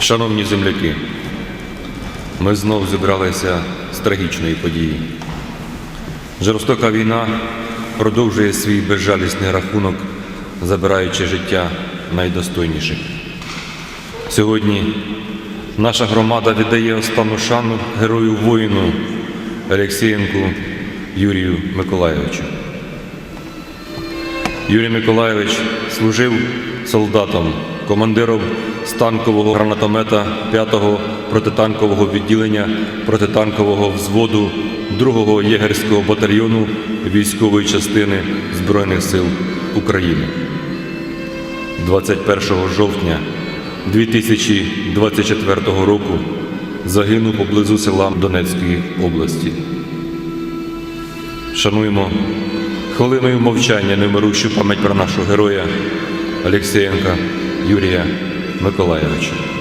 Шановні земляки, ми знов зібралися з трагічної події. Жорстока війна продовжує свій безжалісний рахунок, забираючи життя найдостойніших. Сьогодні наша громада віддає останню шану герою воїну Олексієнку Юрію Миколайовичу. Юрій Миколайович служив солдатом, командиром станкового гранатомета 5-го протитанкового відділення протитанкового взводу 2-го єгерського батальйону військової частини Збройних сил України. 21 жовтня 2024 року загинув поблизу села Донецької області. Шануємо хвилиною мовчання немирущу пам'ять про нашого героя Олексієнка Юрія Миколайовича.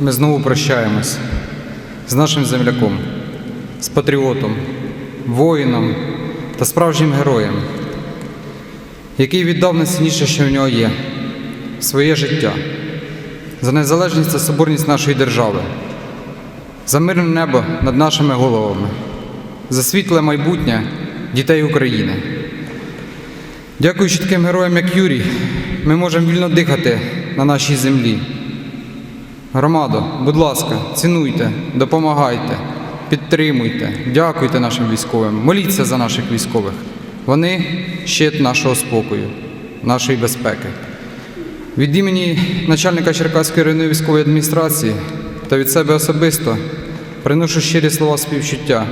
Ми знову прощаємось з нашим земляком, з патріотом, воїном та справжнім героєм, який віддав найцінніше, що в нього є своє життя, за незалежність та соборність нашої держави, за мирне небо над нашими головами, за світле майбутнє дітей України. Дякуючи таким героям, як Юрій, ми можемо вільно дихати на нашій землі. Громадо, будь ласка, цінуйте, допомагайте, підтримуйте, дякуйте нашим військовим, моліться за наших військових. Вони щит нашого спокою, нашої безпеки. Від імені начальника Черкаської районної військової адміністрації та від себе особисто приношу щирі слова співчуття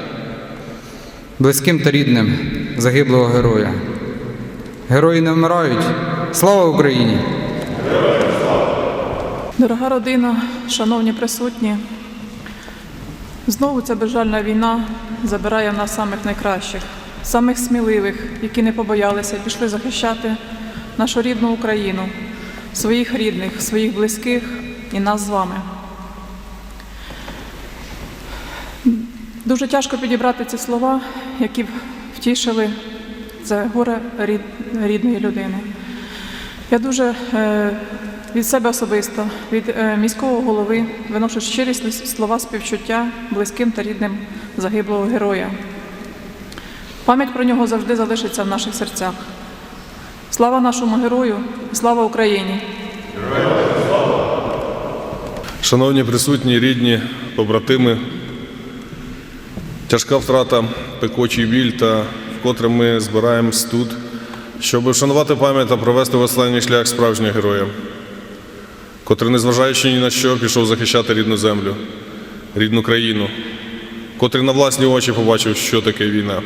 близьким та рідним загиблого героя. Герої не вмирають. Слава Україні! Дорога родина, шановні присутні, знову ця безжальна війна забирає в нас самих найкращих, самих сміливих, які не побоялися, пішли захищати нашу рідну Україну, своїх рідних, своїх близьких і нас з вами. Дуже тяжко підібрати ці слова, які б втішили це горе рід- рідної людини. Я дуже е, від себе особисто, від е, міського голови виношу щирі слова співчуття близьким та рідним загиблого героя. Пам'ять про нього завжди залишиться в наших серцях. Слава нашому герою і слава Україні! Шановні присутні, рідні, побратими, тяжка втрата, пекочий біль та вкотре ми збираємось тут, щоб вшанувати пам'ять та провести в останній шлях справжнього героя, котрий, незважаючи ні на що, пішов захищати рідну землю, рідну країну, котрий на власні очі побачив, що таке війна,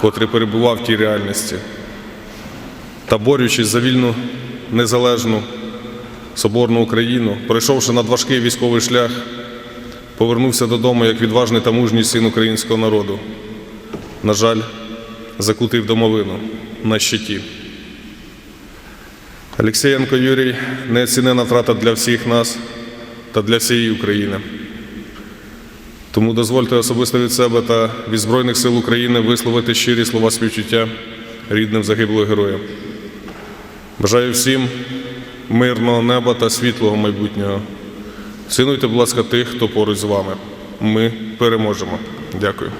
котрий перебував в тій реальності та борючись за вільну, незалежну, соборну Україну, пройшовши надважкий військовий шлях, повернувся додому як відважний та мужній син українського народу. На жаль, закутий в домовину на щиті. Олексієнко Юрій неоцінена втрата для всіх нас та для всієї України. Тому дозвольте особисто від себе та від Збройних сил України висловити щирі слова співчуття рідним загиблого героя. Бажаю всім мирного неба та світлого майбутнього. Цінуйте, будь ласка, тих, хто поруч з вами. Ми переможемо. Дякую.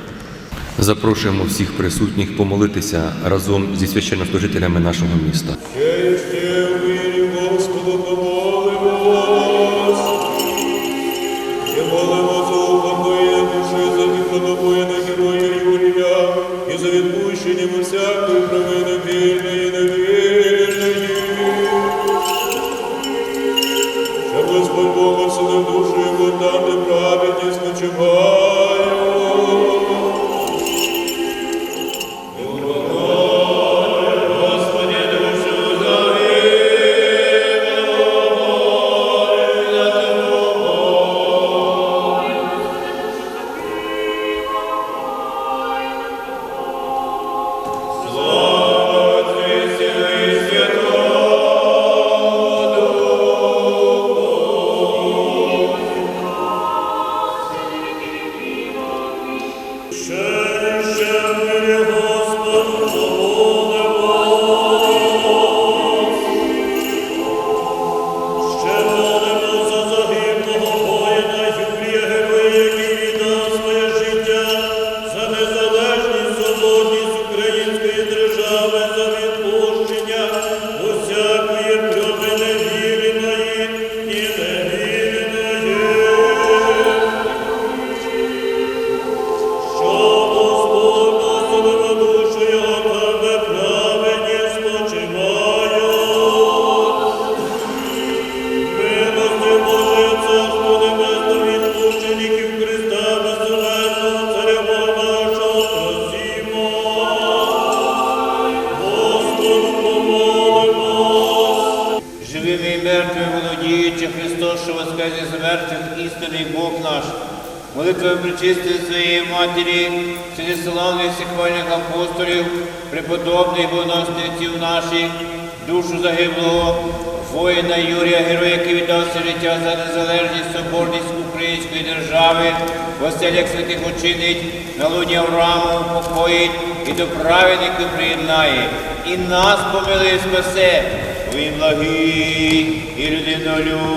Запрошуємо всіх присутніх помолитися разом зі священнослужителями нашого міста. Молитвою причистої своєї матері, сині славних всехвальних апостолів, преподобних боносних наших, душу загиблого воїна Юрія, героя, який віддав все життя за незалежність, соборність української держави, в оселях святих учинить, на луні Аврааму упокоїть і до праведників приєднає, і нас помилує спасе, бо він благий і людинолюбний.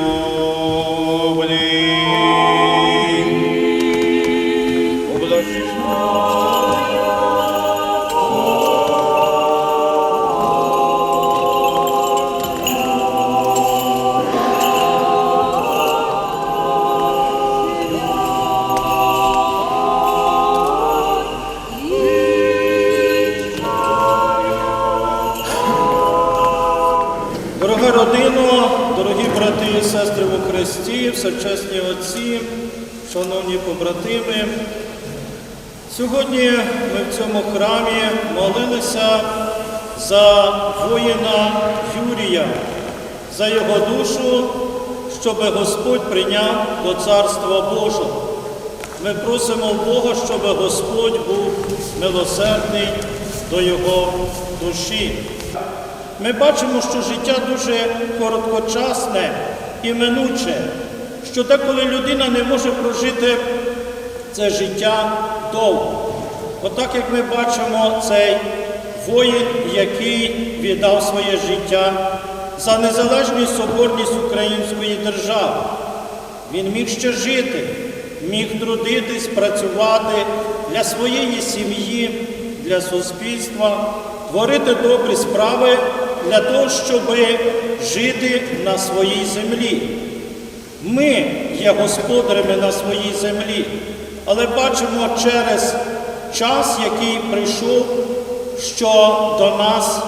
Всечесні отці, шановні побратими. Сьогодні ми в цьому храмі молилися за воїна Юрія, за його душу, щоб Господь прийняв до Царства Божого. Ми просимо Бога, щоб Господь був милосердний до його душі. Ми бачимо, що життя дуже короткочасне і минуче, що деколи людина не може прожити це життя довго. Отак, як ми бачимо, цей воїн, який віддав своє життя за незалежність соборність української держави. Він міг ще жити, міг трудитись, працювати для своєї сім'ї, для суспільства, творити добрі справи для того, щоб жити на своїй землі. Ми є господарями на своїй землі, але бачимо через час, який прийшов, що до нас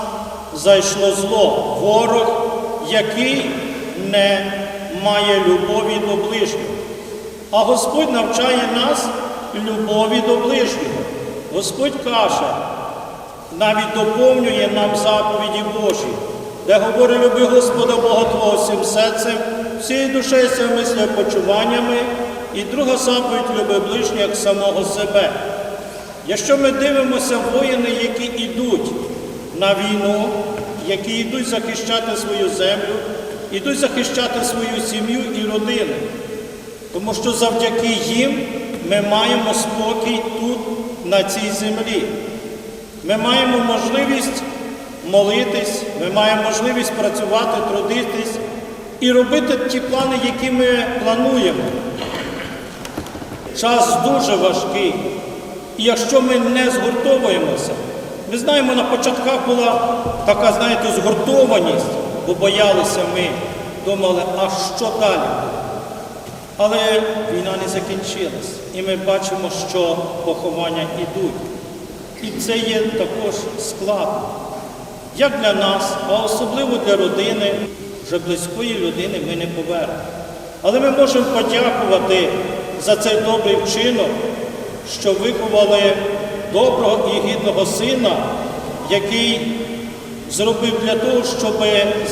зайшло зло, ворог, який не має любові до ближнього. А Господь навчає нас любові до ближнього. Господь каже, навіть доповнює нам заповіді Божі, де говорить, люби Господа Бога Твого всім серцем, всією душею, всіми мислю, почуваннями, і друга заповідь люби ближнього як самого себе. Якщо ми дивимося воїни, які йдуть на війну, які йдуть захищати свою землю, йдуть захищати свою сім'ю і родину, тому що завдяки їм ми маємо спокій тут, на цій землі. Ми маємо можливість молитись, ми маємо можливість працювати, трудитись і робити ті плани, які ми плануємо. Час дуже важкий. І якщо ми не згуртовуємося, ми знаємо, на початках була така, знаєте, згуртованість, бо боялися ми, думали, а що далі? Але війна не закінчилась. І ми бачимо, що поховання йдуть. І це є також складно. Як для нас, а особливо для родини, вже близької людини ми не повернемо. Але ми можемо подякувати за цей добрий вчинок, що виховали доброго і гідного сина, який зробив для того, щоб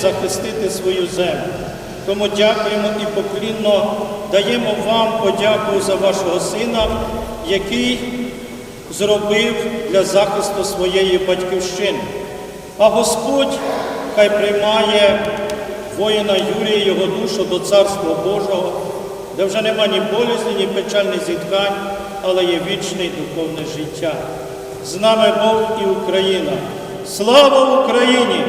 захистити свою землю. Тому дякуємо і поклінно даємо вам подяку за вашого сина, який зробив для захисту своєї батьківщини. А Господь хай приймає воїна Юрія, його душу до Царства Божого, де вже нема ні болізні, ні печальних зіткань, але є вічне і духовне життя. З нами Бог і Україна. Слава Україні!